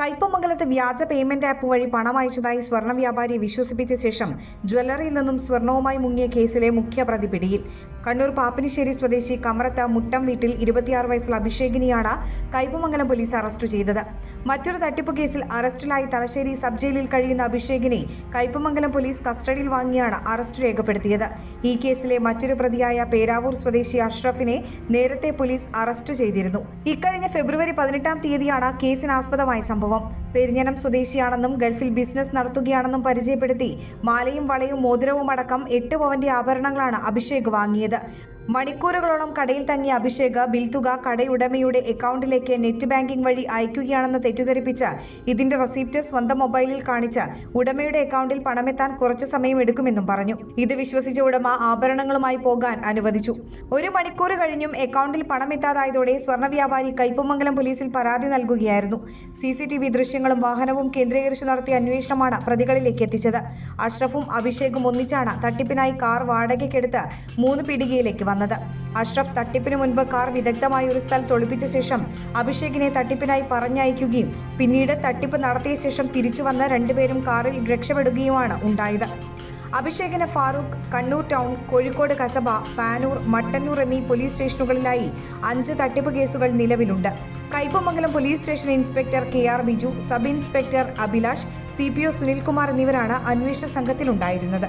കയ്പമംഗലത്ത് വ്യാജ payment app വഴി പണം അയച്ചതായി സ്വർണ വ്യാപാരിയെ വിശ്വസിപ്പിച്ച ശേഷം ജ്വല്ലറിയിൽ നിന്നും സ്വർണവുമായി മുങ്ങിയ കേസിലെ മുഖ്യപ്രതി പിടിയിൽ. കണ്ണൂർ പാപ്പിനിശ്ശേരി സ്വദേശി കമറത്ത് മുട്ടം വീട്ടിൽ ഇരുപത്തിയാറ് വയസ്സുള്ള അഭിഷേകിനെയാണ് കയ്പമംഗലം പോലീസ് അറസ്റ്റ് ചെയ്തത്. മറ്റൊരു തട്ടിപ്പ് കേസിൽ അറസ്റ്റിലായി തലശ്ശേരി സബ് ജയിലിൽ കഴിയുന്ന അഭിഷേകിനെ കയ്പമംഗലം പോലീസ് കസ്റ്റഡിയിൽ വാങ്ങിയാണ് അറസ്റ്റ് രേഖപ്പെടുത്തിയത്. ഈ കേസിലെ മറ്റൊരു പ്രതിയായ പേരാവൂർ സ്വദേശി അഷ്റഫിനെ നേരത്തെ പോലീസ് അറസ്റ്റ് ചെയ്തിരുന്നു. ഇക്കഴിഞ്ഞ ഫെബ്രുവരി പതിനെട്ടാം തീയതിയാണ് കേസിനാസ്പദമായ സംഭവം പെരിഞ്ഞനം സ്വദേശിയാണെന്നും ഗൾഫിൽ ബിസിനസ് നടത്തുകയാണെന്നും പരിചയപ്പെടുത്തി മാലയും വളയും മോതിരവും അടക്കം എട്ട് പവന്റെ ആഭരണങ്ങളാണ് അഭിഷേക് വാങ്ങിയത്. മണിക്കൂറുകളോളം കടയിൽ തങ്ങിയ അഭിഷേക് ബിൽ തുക കടയുടമയുടെ അക്കൗണ്ടിലേക്ക് നെറ്റ് ബാങ്കിംഗ് വഴി അയക്കുകയാണെന്ന് തെറ്റിദ്ധരിപ്പിച്ച് ഇതിന്റെ റെസിപ്റ്റ് സ്വന്തം മൊബൈലിൽ കാണിച്ച് ഉടമയുടെ അക്കൗണ്ടിൽ പണമെത്താൻ കുറച്ച് സമയം എടുക്കുമെന്നും പറഞ്ഞു. ഇത് വിശ്വസിച്ച ഉടമ ആഭരണങ്ങളുമായി പോകാൻ അനുവദിച്ചു. ഒരു മണിക്കൂർ കഴിഞ്ഞും അക്കൗണ്ടിൽ പണമെത്താതായതോടെ സ്വർണ വ്യാപാരി കൈപ്പമംഗലം പോലീസിൽ പരാതി നൽകുകയായിരുന്നു. സി സി ടി വി ദൃശ്യങ്ങളും വാഹനവും കേന്ദ്രീകരിച്ച് നടത്തിയ അന്വേഷണമാണ് പ്രതികളിലേക്ക് എത്തിച്ചത്. അഷ്റഫും അഭിഷേകും ഒന്നിച്ചാണ് തട്ടിപ്പിനായി കാർ വാടകയ്ക്കെടുത്ത് മൂന്ന് പീടികയിലേക്ക് വന്നത്. അഷ്റഫ് തട്ടിപ്പിന് മുൻപ് കാർ വിദഗ്ധമായി ഒരു സ്ഥലത്ത് ഒളിപ്പിച്ച ശേഷം അഭിഷേകിനെ തട്ടിപ്പിനായി പറഞ്ഞയക്കുകയും പിന്നീട് തട്ടിപ്പ് നടത്തിയ ശേഷം തിരിച്ചു വന്ന് രണ്ടുപേരും കാറിൽ രക്ഷപ്പെടുകയുമാണ് ഉണ്ടായത്. അഭിഷേകിന് ഫാറൂഖ് കണ്ണൂർ ടൗൺ കോഴിക്കോട് കസബ പാനൂർ മട്ടന്നൂർ എന്നീ പോലീസ് സ്റ്റേഷനുകളിലായി അഞ്ച് തട്ടിപ്പ് കേസുകൾ നിലവിലുണ്ട്. Kaipamangalam police station inspector K R Biju sub inspector Abhilash C P O Sunilkumar എന്നിവരാണ് അന്വേഷണ സംഘത്തിലുണ്ടായിരുന്നത്.